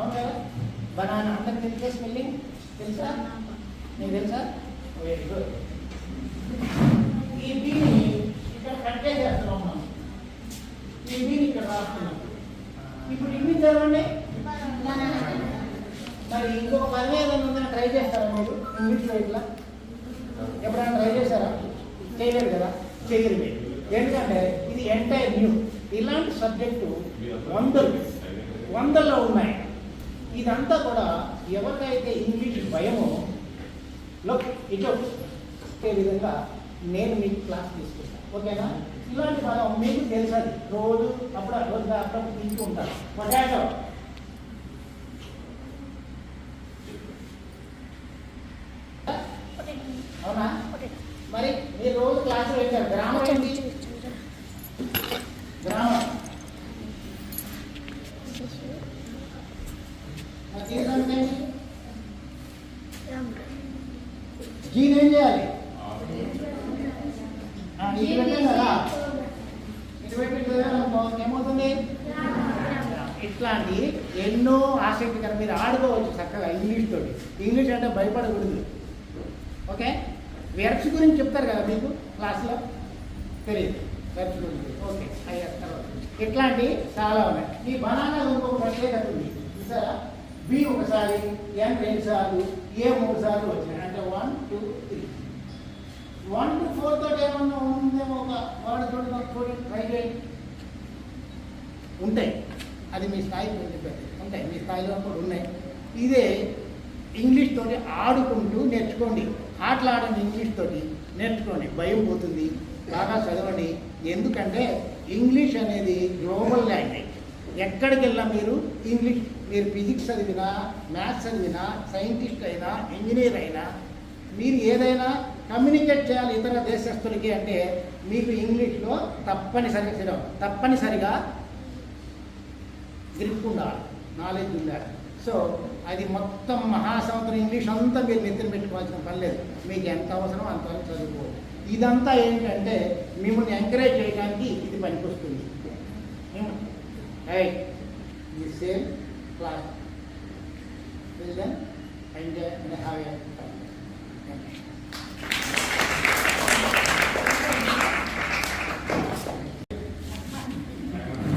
అవును కదా బనానా అందరికి తెలిసే స్పెల్లింగ్ తెలుసా? నీకు తెలుసా? వెరీ గుడ్ ఈ బీని ఇక్కడ కట్ చేసేస్తున్నాం మనం. ఈ బీని ఇక్కడ రాస్తున్నాం. ఇప్పుడు ఇన్ని చదవండి మరి ఇంకొక ఏదైనా ఉందని ట్రై చేస్తారా మీరు? ఇంగ్లీష్లో ఇట్లా ఎప్పుడైనా ట్రై చేశారా? చేయలేరు కదా? చేయరు మీరు ఎందుకంటే ఇది ఎంటైర్ న్యూ ఇలాంటి సబ్జెక్టు వందలు వందల్లో ఉన్నాయి. ఇదంతా కూడా ఎవరికైతే ఇంగ్లీష్ భయమో లో ఇటు విధంగా నేను మీకు క్లాస్ తీసుకుంటాను. ఓకేనా? ఇలాంటి మనం మీకు తెలుసది. రోజు అప్పుడు రోజు అప్పుడప్పుడు తింటూ ఉంటాను పొటాటో అవునా మరి మీరు రోజు క్లాసులు వెళ్ళారు గ్రామం ఏంటి గ్రామం మరి తీర్థం ఏంటి జీని ఏం చేయాలి ఆ, ఇది పెట్టాం కదా ఇది పెట్టి చదివామనుకో, ఏమవుతుంది ఇట్లాంటి ఎన్నో ఆసక్తికర మీరు ఆడుకోవచ్చు చక్కగా ఇంగ్లీష్ తోటి. ఇంగ్లీష్ అంటే భయపడకూడదు. ఓకే? వెర్బ్స్ గురించి చెప్తారు కదా మీకు క్లాస్లో? తెలియదు వెర్బ్స్ గురించి. ఓకే. అయ్యారు తర్వాత. ఇట్లాంటి చాలా ఉన్నాయి. ఈ బనానా ఇంకొక ప్రత్యేకత ఉంది. చూసారా? బి ఒకసారి ఎన్ రెండు సార్లు ఏ మూడు సార్లు వచ్చినాయి అంటే one two three one two four తోటి ఏమన్నా ఉందేమో ఒక వాడు తోటి తోటి ట్రై చేయండి. ఉంటాయి. అది మీ స్థాయికి నేను చెప్పేది ఉంటాయి మీ స్థాయిలో కూడా ఉన్నాయి. ఇదే ఇంగ్లీష్ తోటి ఆడుకుంటూ నేర్చుకోండి. ఆటలాడండి ఇంగ్లీష్ తోటి నేర్చుకోండి. భయం పోతుంది. బాగా చదవండి. ఎందుకంటే ఇంగ్లీష్ అనేది గ్లోబల్ లాంగ్వేజ్. ఎక్కడికి వెళ్ళినా మీరు ఇంగ్లీష్ మీరు ఫిజిక్స్ చదివినా మ్యాథ్స్ చదివినా సైంటిస్ట్ అయినా ఇంజనీర్ అయినా మీరు ఏదైనా కమ్యూనికేట్ చేయాలి ఇతర దేశస్తులకి అంటే మీకు ఇంగ్లీష్లో తప్పనిసరిగా తప్పనిసరిగా గ్రిప్ ఉండాలి నాలెడ్జ్ ఉండాలి సో అది మొత్తం మహాసముద్రం ఇంగ్లీష్ అంతా మీరు నిద్ర పెట్టుకోవాల్సిన పని లేదు. మీకు ఎంత అవసరం అంత వరకు చదువుకోవాలి. ఇదంతా ఏంటంటే మిమ్మల్ని ఎంకరేజ్ చేయడానికి ఇది పనికొస్తుంది. ఈ same class enjoy have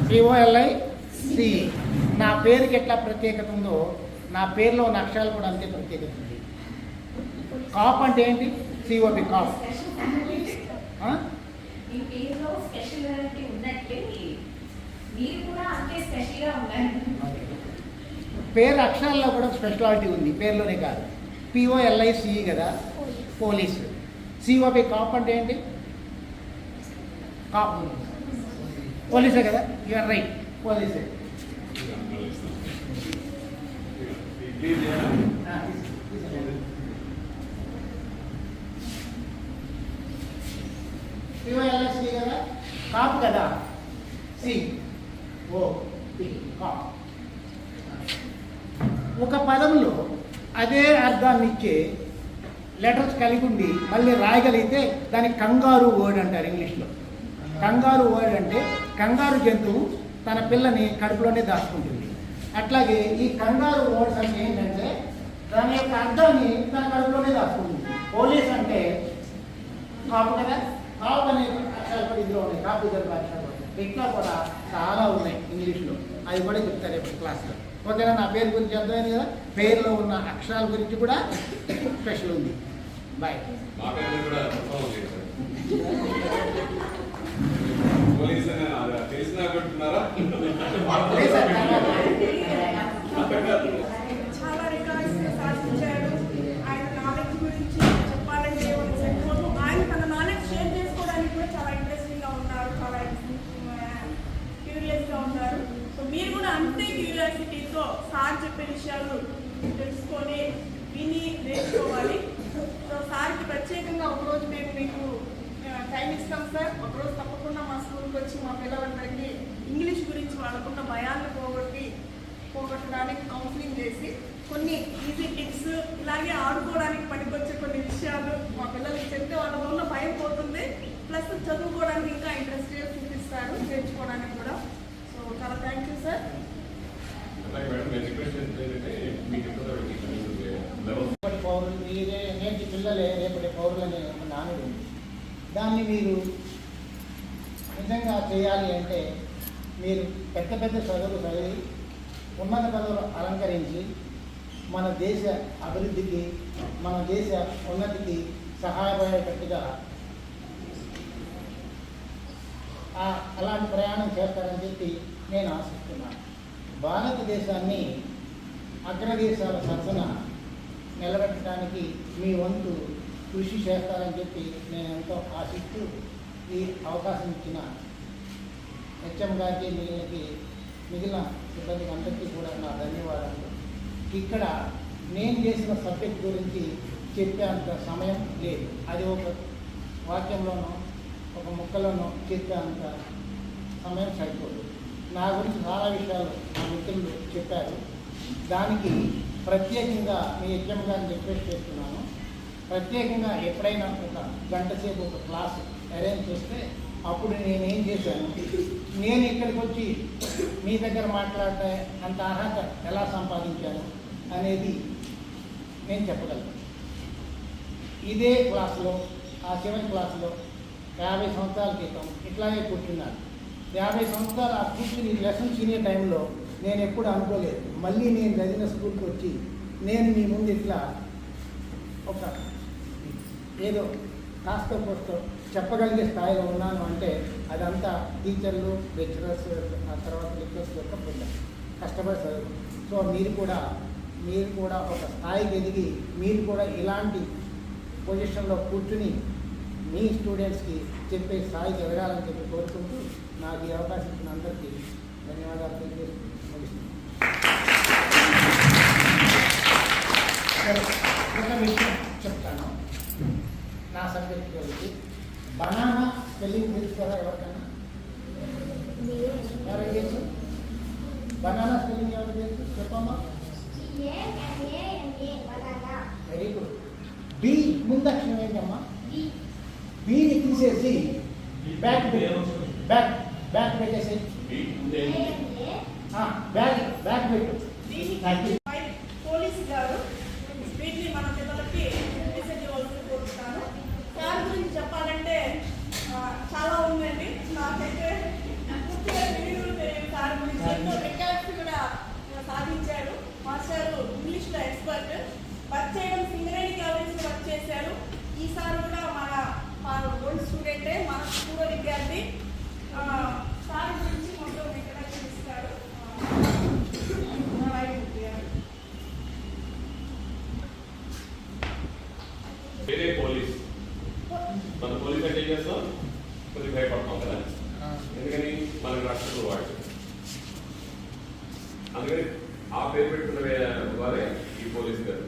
C O L I C నా పేరుకి ఎట్లా ప్రత్యేకత ఉందో నా పేరులో ఉన్న అక్షరాలు కూడా అంతే ప్రత్యేకత ఉంది. కాప్ అంటే ఏంటి? సిఓపి ఉన్నారు పేరు అక్షరాల్లో కూడా స్పెషాలిటీ ఉంది పేరులోనే కాదు. P O L I C కదా? Police. C O P cop అంటే ఏంటి? కాప్. పోలీసే కదా? యూఆర్ రైట్ పోలీసే. ఆ, సి కదా కాప్ కదా సి ఓ పి కాప్ ఒక పదంలో అదే అర్థాన్ని ఇచ్చే లెటర్స్ కలిగి ఉండి మళ్ళీ రాయగలిగితే దానికి కంగారు వర్డ్ అంటారు ఇంగ్లీష్లో. కంగారు వర్డ్ అంటే కంగారు జంతువు తన పిల్లని కడుపులోనే దాచుకుంటుంది. అట్లాగే ఈ కంగారు వర్డ్స్ అంటే ఏంటంటే దాని యొక్క అర్థాన్ని తన కడుపులోనే దాచుకుంటుంది పోలీస్ అంటే కాపు కదా కాపు అనే అక్షరాలు కూడా ఇందులో ఉన్నాయి. కాపు ఇద్దరు అక్షరాలు ఇట్లా కూడా చాలా ఉన్నాయి ఇంగ్లీష్లో. అది కూడా చెప్తారు రేపు క్లాస్లో. ఓకేనా? నా పేరు గురించి అర్థమైంది కదా? పేరులో ఉన్న అక్షరాల గురించి కూడా స్పెషల్ ఉంది. బాయ్. తెలిసినా Obrigado. దాన్ని మీరు నిజంగా చేయాలి అంటే మీరు పెద్ద పెద్ద చదువులు చదివి ఉన్నత పదవులు అలంకరించి మన దేశ అభివృద్ధికి మన దేశ ఉన్నతికి సహాయపడేటట్టుగా అలాంటి ప్రయాణం చేస్తారని చెప్పి నేను ఆశిస్తున్నాను. భారతదేశాన్ని అగ్రదేశాల సరసన నిలబెట్టడానికి మీ వంతు కృషి చేస్తారని చెప్పి నేను ఎంతో ఆశిస్తూ ఈ అవకాశం ఇచ్చిన హెచ్ఎం గారికి మిగిలినకి మిగిలిన సిబ్బందికి అందరికీ కూడా నా ధన్యవాదాలు. ఇక్కడ నేను చేసిన సబ్జెక్ట్ గురించి చెప్పేంత సమయం లేదు. అది ఒక వాక్యంలోనో ఒక ముక్కలోనో చెప్పేంత సమయం సరిపోదు. నా గురించి చాలా విషయాలు నా మిత్రులు చెప్పారు. దానికి ప్రత్యేకంగా మీ హెచ్ఎం గారిని రిక్వెస్ట్ చేస్తున్నాను. ప్రత్యేకంగా ఎప్పుడైనా ఒక గంట సేపు ఒక క్లాస్ అరేంజ్ చేస్తే అప్పుడు నేనేం చేశాను? నేను ఇక్కడికి వచ్చి మీ దగ్గర మాట్లాడే అంత అర్హత ఎలా సంపాదించాను అనేది నేను చెప్పగలను. ఇదే క్లాస్లో ఆ సెవెన్ క్లాస్లో యాభై సంవత్సరాల క్రితం ఇట్లాగే కూర్చున్నాను యాభై సంవత్సరాలు ఆ కూర్చుని లెసన్స్ వినే టైంలో నేను ఎప్పుడు అనుకోలేదు. మళ్ళీ నేను చదివిన స్కూల్కి వచ్చి నేను మీ ముందు ఇట్లా ఒక ఏదో కాస్త కోస్తో చెప్పగలిగే స్థాయిలో ఉన్నాను అంటే అదంతా టీచర్లు లెక్చరర్స్ ఆ తర్వాత లెక్చరర్స్ యొక్క పుణ్యం కష్టపడి చదువు సో మీరు కూడా మీరు కూడా ఒక స్థాయికి ఎదిగి మీరు కూడా ఇలాంటి పొజిషన్లో కూర్చుని మీ స్టూడెంట్స్కి చెప్పే స్థాయికి ఎదగాలని చెప్పి కోరుకుంటూ నాకు ఈ అవకాశం ఇచ్చిన అందరికీ ధన్యవాదాలు తెలియజేస్తూ ముగిస్తున్నాను. సరే, ఒక విషయం చెప్తాను. నా సబ్జెక్ట్ గురించి. బనానా స్పెల్లింగ్ తెలుసు కదా ఎవరికైనా? ఎవరికి తెలుసు బనానా స్పెల్లింగ్ ఎవరికి తెలుసు చెప్పమ్మా. వెరీ గుడ్ బి ముందు అక్షరం ఏంటమ్మా? బీని తీసేసి బ్యాక్. బ్యాక్ బ్యాక్ పెట్టేసి బ్యాక్ బ్యాక్ పెట్టు థ్యాంక్ యూ పై పోలీస్ గారు వీటిని మన పిల్లలకి మెసేజ్ ఇవ్వాల్సి కోరుతున్నాను సార్ గురించి చెప్పాలంటే ఆ, చాలా ఉందండి నాకైతే పూర్తిగా తెలియదు తెలియదు సార్ గురించి ఎంతో రికార్డ్స్ కూడా సాధించారు మాస్టర్ ఇంగ్లీష్లో ఎక్స్పర్ట్ వర్క్ చేయడం సింగరేణి కాలేజీలో వర్క్ చేశారు ఈసారి కూడా మన మన ఓల్డ్ స్టూడెంటే మన పూర్వ విద్యార్థి ఆ, సార్ గురించి మొత్తం ఇంట్రడక్షన్ ఇస్తారు వేరే పోలీస్. మన పోలీస్ అంటే ఏం చేస్తాం? కొద్దిగా భయపడతాం కదా. ఎందుకని? మనకి రక్షకులు వాడు అందుకని ఆ పేరు పెట్టుకున్న వారే ఈ పోలీస్ గారు.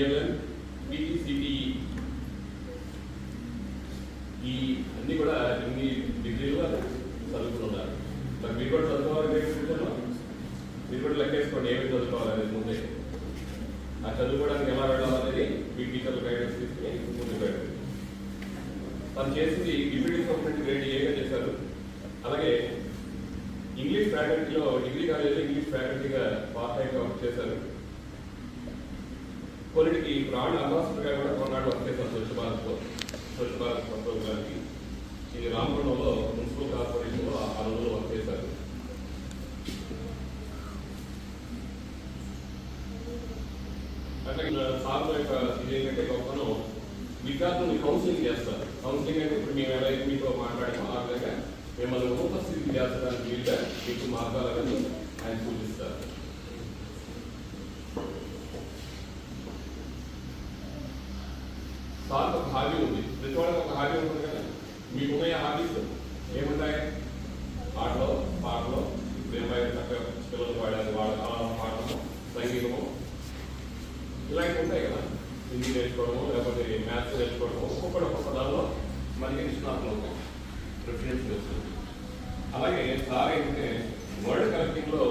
డిఎల్ఎన్ బీసీటీఈ ఈ అన్ని కూడా ఎన్ని డిగ్రీలు వాళ్ళు చదువుకున్నారు మరి మీరు కూడా చదువుకోవాలి మీరు కూడా లెక్కేసుకోండి ఏమి చదువుకోవాలనేది ముందే. ఆ చదువుకోవడానికి ఎలా వెళ్ళాలనేది మీ టీచర్లు గైడెన్స్ తీసుకుని ముందుకు వెళ్ళండి తను చేసింది డిప్యూటీ సూపరింటెండెంట్ గ్రేడ్ ఏగా చేశారు. అలాగే ఇంగ్లీష్ ఫ్యాకల్టీలో డిగ్రీ కాలేజీలో ఇంగ్లీష్ ఫ్యాకల్టీగా పార్ట్ టైంగా వర్క్ చేశారు. కొన్నిటికి బ్రాండ్ అంబాసిడర్గా కూడా కొన్నాడు వచ్చేసాం స్వచ్ఛ భారత్లో స్వచ్ఛ భారత్ ప్రోగ్రామ్కి ఇది రామగుండంలో మున్సిపల్ కార్పొరేషన్లో ఆ రోజుల్లో వర్క్ చేశారు. అట్లా సార్ యొక్క ఇదేంటంటే గొప్పను విద్యార్థులను కౌన్సిలింగ్ చేస్తారు. కౌన్సిలింగ్ అంటే ఇప్పుడు మేము ఎలా మీతో మాట్లాడే ఆ విధంగా మిమ్మల్ని ఉపస్థితి చేర్చడానికి వీలుగా మీకు మార్గాలని ఆయన సూచిస్తారు సార్కి ఒక హాబీ ఉంది ప్రతి వాళ్ళకి ఒక హాబీ ఉంటుంది కదా ఉన్నాయి ఆ హాబీస్ ఏముంటాయి? పాటలు పాటలో ఇప్పుడు ఏమైనా చక్కగా పిల్లలు పాడేది వాళ్ళ అలా పాడటము సంగీతము. ఇలాంటివి ఉంటాయి కదా. హిందీ నేర్చుకోవడము లేకపోతే మ్యాథ్స్ నేర్చుకోవడము ఒక్కొక్కటి ఒక్కొక్క దానిలో మనకి నిష్ణాతులు ఉంటాయి. ప్రిఫరెన్స్ చేస్తుంది అలాగే సార్ ఏంటంటే వర్డ్ కలెక్టింగ్లో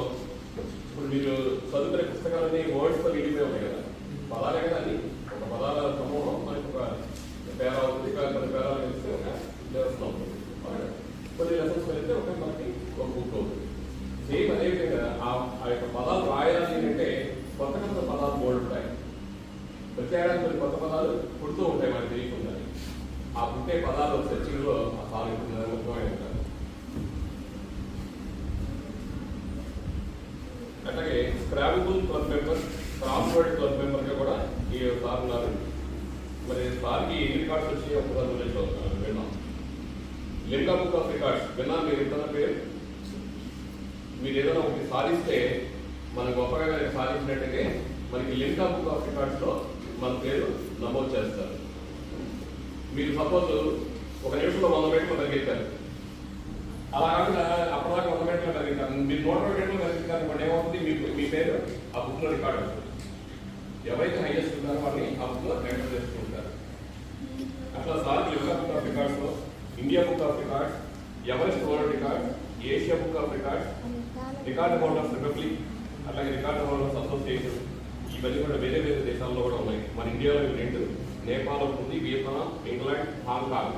ఇప్పుడు మీరు చదువుకునే పుస్తకాలన్నీ వర్డ్స్తో నిండిపోయి ఉన్నాయి కదా పదాలే కదా అన్ని ఒక పదాల సమూహం మనకి ఒక ప్రతి ఏడాది కొన్ని కొత్త పదాలు పుడుతూ ఉంటాయి మనకి తెలియకుండా ఆ పుట్టే పదాలు సెర్చింగ్లో ఆ సార్ ఇప్పుడు నిమగ్నమై ఉంటారు అట్లాగే scrabble club member crossword club మెంబర్గా కూడా ఈ సార్ ఉన్నారు మరి సార్కి ఎన్ని రికార్డ్స్ వచ్చి ఒకసారి గురించి చదువుతున్నాను విన్నాం లింగా బుక్ ఆఫ్ రికార్డ్స్ విన్నా మీరు ఇంత పేరు? మీరు ఏదైనా ఒకటి సాధిస్తే మన గొప్పగా కనుక సాధించినట్టయితే మనకి లింకా బుక్ ఆఫ్ రికార్డ్స్లో మన పేరు నమోదు చేస్తారు. మీరు సపోజ్ ఒక నిమిషంలో వంద మీటర్లు పరిగెత్తారు. అలా కాకుండా అప్పటిదాకా వంద మీటర్లు పరిగెత్తారు. మీరు నూట ఇరవై మీటర్లు పరిగెత్తారు మన ఏమవుతుంది? మీ మీ పేరు ఆ బుక్లో రికార్డ్ అవుతుంది ఎవరైతే హైయెస్ట్ ఉన్నారో వాళ్ళని ఆ బుక్లో ఎంటర్ చేసుకుంటారు అట్లా sir Limca book of రికార్డ్స్లో India book of records Everest world record Asia book of records record holders republic అలాగే రికార్డ్ హోల్డర్స్ అసోసియేషన్ ఇవన్నీ కూడా వేరే వేరే దేశాల్లో కూడా ఉన్నాయి. మన ఇండియాలో ఇవి రెండు. నేపాల్ ఉంది వియత్నాం ఇంగ్లాండ్ హాంకాంగ్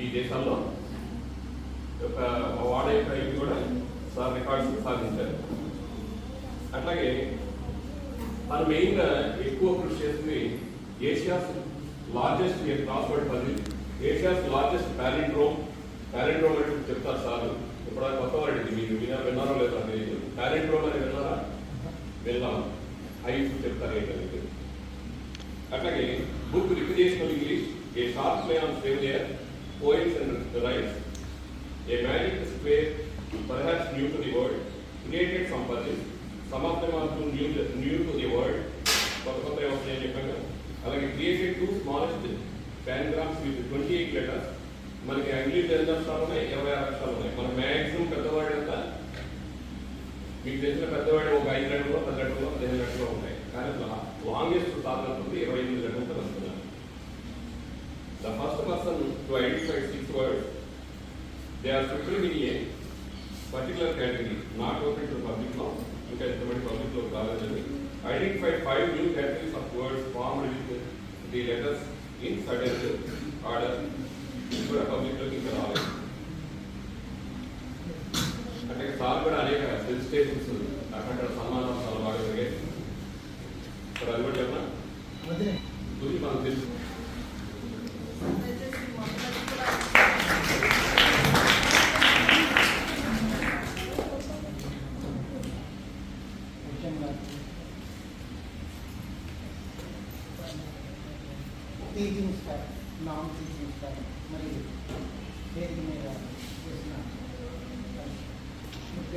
ఈ దేశాల్లో యొక్క వాడ యొక్క ఇవి కూడా సార్ రికార్డ్స్ సాధించారు. అట్లాగే మన మెయిన్గా ఎక్కువ కృషి చేసింది Asia's largest crossword puzzle Asia's largest palindrome palindrome అంటే చెప్తారు సార్ ఇప్పుడు అది కొత్త వర్డ్ ఇది మీరు వినా విన్నారో లేదో నాకు తెలియదు. ప్యాలిండ్రోమ్ అని విన్నారా? విన్నాం అవి చెప్తారు ఏంటనేది అట్లాగే book recreational English a short play on failure poets and writes a magic square perhaps new to the world created some puzzles some of them are two new new to the world కొత్త కొత్త వస్తాయని చెప్పాను అలాగే created two smallest pangrams with twenty eight letters మనకి English ఎన్ని అక్షరాలు ఉన్నాయి? ఇరవై ఆరు అక్షరాలు ఉన్నాయి. మన మ్యాక్సిమం పెద్దవాడు ఎంత? మీకు తెలిసిన పెద్దవాడు ఒక ఐదు లెటర్లో పది లెటర్లో పదిహేను లెటర్లో ఉంటాయి. కానీ లాంగెస్ట్ సాధన ఉంది. ఇరవై ఎనిమిది లెటర్లతో వస్తున్నారు the first person to identify six words they are prepared in a particular category not open to పబ్లిక్లో ఇంకా ఎంతమంది పబ్లిక్లో కాలేదని identify five new categories of words formed with the letters in sudden order కూడా పబ్లిక్లోకి ఇంకా రాలేదు. అంటే సార్ కూడా అనేక హిల్ స్టేషన్స్ అక్కడ సన్మానం చాలా బాగా జరిగాయి. ఇక్కడ అది కూడా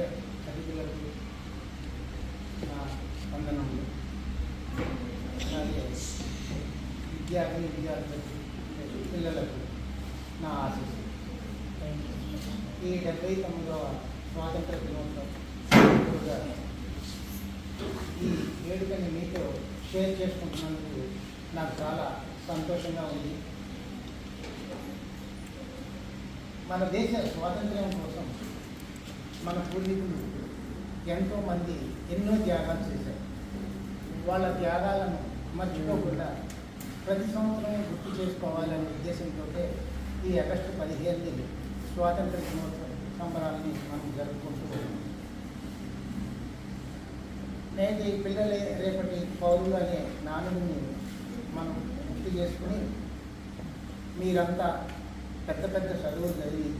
ముఖ్య పిల్లలకు నా వందనములు అలాగే విద్యార్థిని విద్యార్థులకు పిల్లలకు నా ఆశీస్సు ఈ డెబ్బై తొమ్మిదవ స్వాతంత్ర దినోత్సవం ఈ వేడుకని మీతో షేర్ చేసుకుంటున్నందుకు నాకు చాలా సంతోషంగా ఉంది. మన దేశ స్వాతంత్ర్యం కోసం మన పూర్వీకులు ఎంతోమంది ఎన్నో త్యాగాలు చేశారు. వాళ్ళ త్యాగాలను మర్చిపోకుండా ప్రతి సంవత్సరం గుర్తు చేసుకోవాలనే ఉద్దేశంతో ఈ ఆగస్టు పదిహేను స్వాతంత్ర దినోత్సవ సంబరాలని మనం జరుపుకుంటూ నేటి పిల్లలే రేపటి పౌరులు అనే నానుడిని మనం గుర్తు చేసుకుని మీరంతా పెద్ద పెద్ద చదువులు చదివి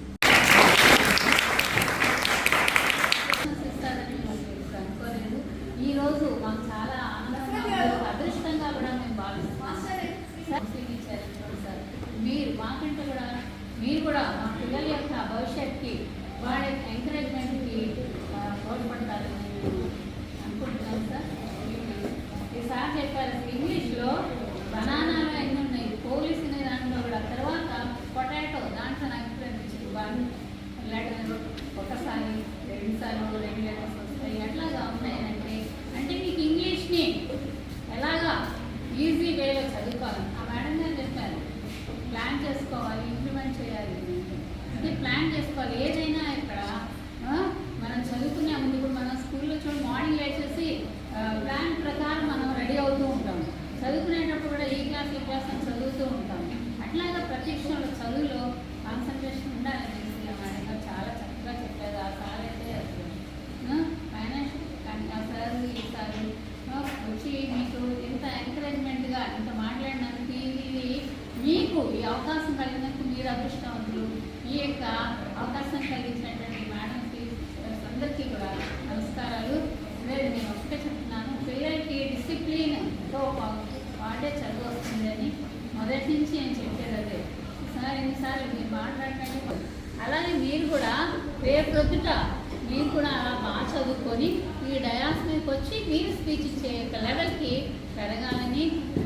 చదువుకొని ఈ డయాస్ మీదకి వచ్చి మీరు స్పీచ్ ఇచ్చే ఒక లెవెల్కి పెరగాలని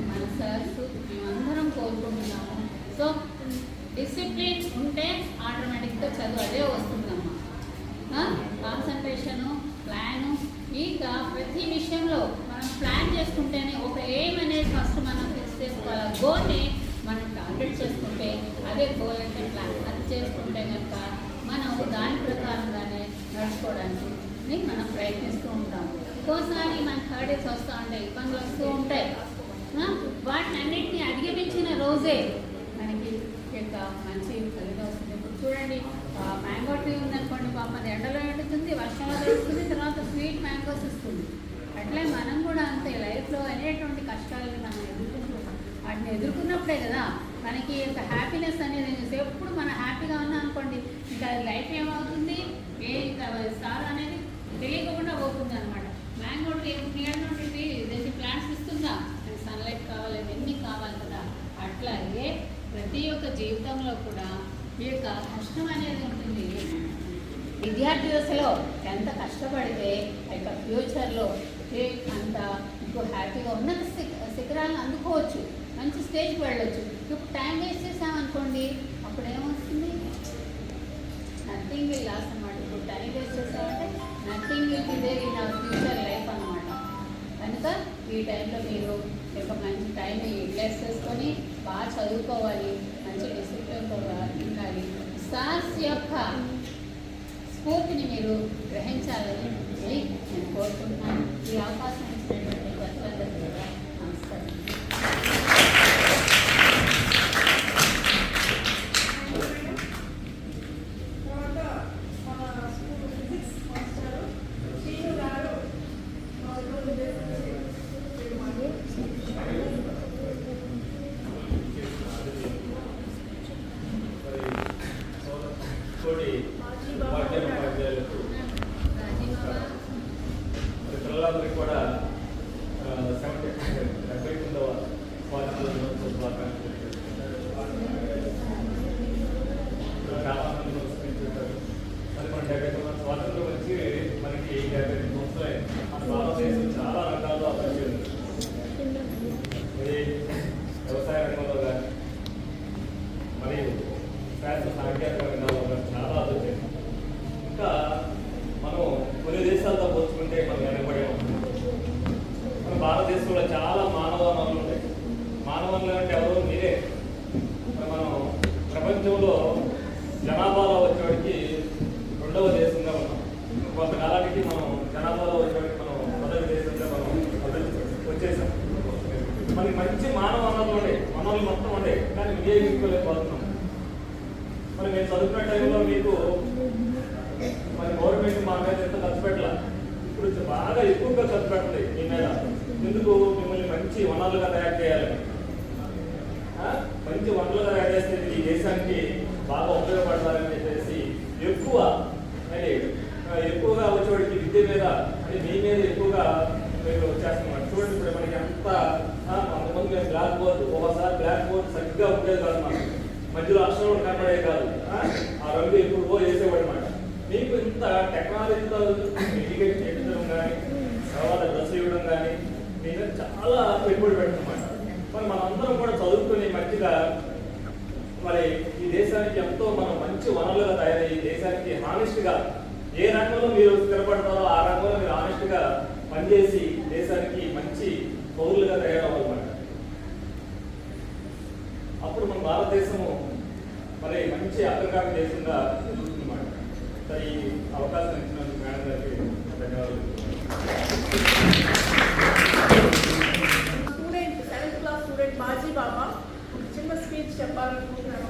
మన సార్స్ మేమందరం కోరుకుంటున్నాము. సో డిసిప్లిన్ ఉంటే ఆటోమేటిక్గా చదువు అదే వస్తుందమ్మా కాన్సన్ట్రేషను ప్లాను ఇంకా ప్రతి విషయంలో మనం ప్లాన్ చేసుకుంటేనే ఒక ఎయిమ్ అనేది ఫస్ట్ మనం ఫిక్స్ చేసుకోవాలి. గోల్ని మనం టార్గెట్ చేసుకుంటే అదే గోల్ అంటే ప్లాన్ అది చేసుకుంటే కనుక మనం దాని ప్రకారంగానే నడుచుకోవడానికి ని మనం ప్రయత్నిస్తూ ఉంటాం ఒక్కోసారి మన థర్డ్ ఇయర్స్ వస్తూ ఉంటాయి ఇబ్బందులు వస్తూ ఉంటాయి. వాటిని అన్నింటినీ అధిగమించిన రోజే మనకి యొక్క మంచి ఫలితం వస్తుంది. ఇప్పుడు చూడండి మ్యాంగో ట్రీ ఉందనుకోండి పాప అది ఎండలో ఎండుతుంది వర్షంలో దొరుకుతుంది తర్వాత స్వీట్ మ్యాంగోస్ ఇస్తుంది అట్లే మనం కూడా అంతే లైఫ్లో అనేటువంటి కష్టాలని మనం ఎదుర్కొంటున్నాం వాటిని ఎదుర్కొన్నప్పుడే కదా మనకి యొక్క హ్యాపీనెస్ అనేది ఎప్పుడు మనం హ్యాపీగా ఉన్నాం అనుకోండి ఇంకా లైఫ్ ఏమవుతుంది? ఏ ఇంకా సార్ అనేది తెలియకుండా పోతుంది అనమాట మ్యాంగోడు ట్రీ నీడ నుండి దీనికి ప్లాంట్స్ ఇస్తుందా సన్లైట్ కావాలి అవన్నీ కావాలి కదా. అట్లాగే ప్రతి ఒక్క జీవితంలో కూడా ఈ యొక్క కష్టం అనేది ఉంటుంది. విద్యార్థి దశలో ఎంత కష్టపడితే ఆ యొక్క ఫ్యూచర్లో ఏ అంత ఇంకో హ్యాపీగా ఉన్నత శిఖరాలను అందుకోవచ్చు. మంచి స్టేజ్కి వెళ్ళొచ్చు. ఇప్పుడు టైం వేస్ట్ చేసామనుకోండి అప్పుడు ఏమొస్తుంది నథింగ్ విల్ లాస్ అనమాట ఇప్పుడు టైం వేస్ట్ చేసామంటే నథింగ్ విత్ ఇదే there in our future life అనమాట కనుక ఈ టైంలో మీరు ఒక మంచి టైంని యూటిలైజ్ చేసుకొని బాగా చదువుకోవాలి మంచి డిసిప్లిన్తో ఉండాలి. సార్స్ యొక్క స్ఫూర్తిని మీరు గ్రహించాలని నేను కోరుకుంటున్నాను. ఈ అవకాశం ఇచ్చినటువంటి ప్రజలందరికీ కూడా నమస్కారం తర్వాత మన స్కూల్ ఫిజిక్స్ మాస్టర్ శ్రీను గారు మా ఊరు ఉద్దేశించి మీరు మాకు తోటి ఉపాధ్యాయులు ఉపాధ్యాయులకు రాజీబాబా మరి పిల్లలందరికీ కూడా సెవెంటీ డెబ్బై తొమ్మిదవ స్వాతంత్ర దినోత్సవ శుభాకాంక్షలు ఇప్పుడు చాలా మంది స్మరించారు మరి మన డెబ్బై తొమ్మిది స్వాతంత్రం వచ్చి మనకి డెబ్బై తొమ్మిది సంవత్సరాలు మన భారతదేశం చాలా రకాలుగా అభివృద్ధి చెందింది. మరి వ్యవసాయ రంగంలో కానీ మరియు శాస్త్ర సాంకేతిక రంగాల్లో కానీ చాలా అభివృద్ధి చెందింది. ఇంకా మనం కొన్ని దేశాలతో పోల్చుకుంటే మనం వెనకబడే ఉన్నాం మన భారతదేశంలో చాలా మానవ వనరులు ఉన్నాయి మానవ వనరులు అంటే ఎవరు మీరే మరి మనం ప్రపంచంలో జనాభాలో వచ్చేవాడికి రెండవ దేశంగా ఉన్నాం కొంతకాలానికి మనం జనాభాలో వచ్చేవాడికి మనం మొదటి దేశంగా మనం మొదటి వచ్చేసాం మనకి మంచి మానవ వనరులు ఉన్నాయి వనరులు మొత్తం ఉన్నాయి కానీ వినియోగించుకోలేకపోతున్నాం మరి మేము చదువుకునే టైంలో మీకు మరి గవర్నమెంట్ మా మీద ఎంత ఖర్చు పెట్టాల? ఇప్పుడు బాగా ఎక్కువగా ఖర్చు పెట్టండి మీ మీద. ఎందుకు? మిమ్మల్ని మంచి వనరులుగా తయారు చేయాలని మంచి వనరులుగా తయారు చేస్తే ఈ దేశానికి బాగా ఉపయోగపడతారని చెప్పేసి ఎక్కువ మరి ఎక్కువగా వచ్చేవాడికి విద్య మీద అంటే మీ మీద ఎక్కువగా మీరు చేస్తున్నారు చూడండి ఇప్పుడు మనకి అంత కొంతమంది మేము బ్లాక్ బోర్డ్ ఒకసారి బ్లాక్ బోర్డ్ సరిగ్గా ఉండేది కాదు మాకు. మధ్యలో అక్షరం కనబడే కాదు. ఆ? ఆ రంగు పో వేసేవాడు అనమాట మీకు ఇంత టెక్నాలజీతో ఎడ్యుకేషన్ చేయించడం కానీ తర్వాత డ్రెస్ ఇవ్వడం కానీ మీద చాలా పెట్టుబడి పెట్టనమాట మరి మనందరం కూడా చదువుకుని మంచిగా మరి ఈ దేశానికి ఎంతో మనం మంచి వనరులుగా తయారయ్యి ఈ దేశానికి హానెస్ట్గా ఏ రంగంలో మీరు స్థిరపడతారో ఆ రంగంలో మీరు హానెస్ట్గా పనిచేసి దేశానికి మంచి పౌరులుగా తయారవ్వాలన్నమాట. అప్పుడు మన భారతదేశము మరి మంచి అగ్రగామి దేశంగా చూస్తున్నమాట సరే ఈ అవకాశం ఇచ్చినందుకు మేడం గారికి ధన్యవాదాలు. స్టూడెంట్ సెవెంత్ క్లాస్ స్టూడెంట్ మాజీ బాబా చిన్న స్పీచ్ చెప్పాలనుకుంటున్నాను.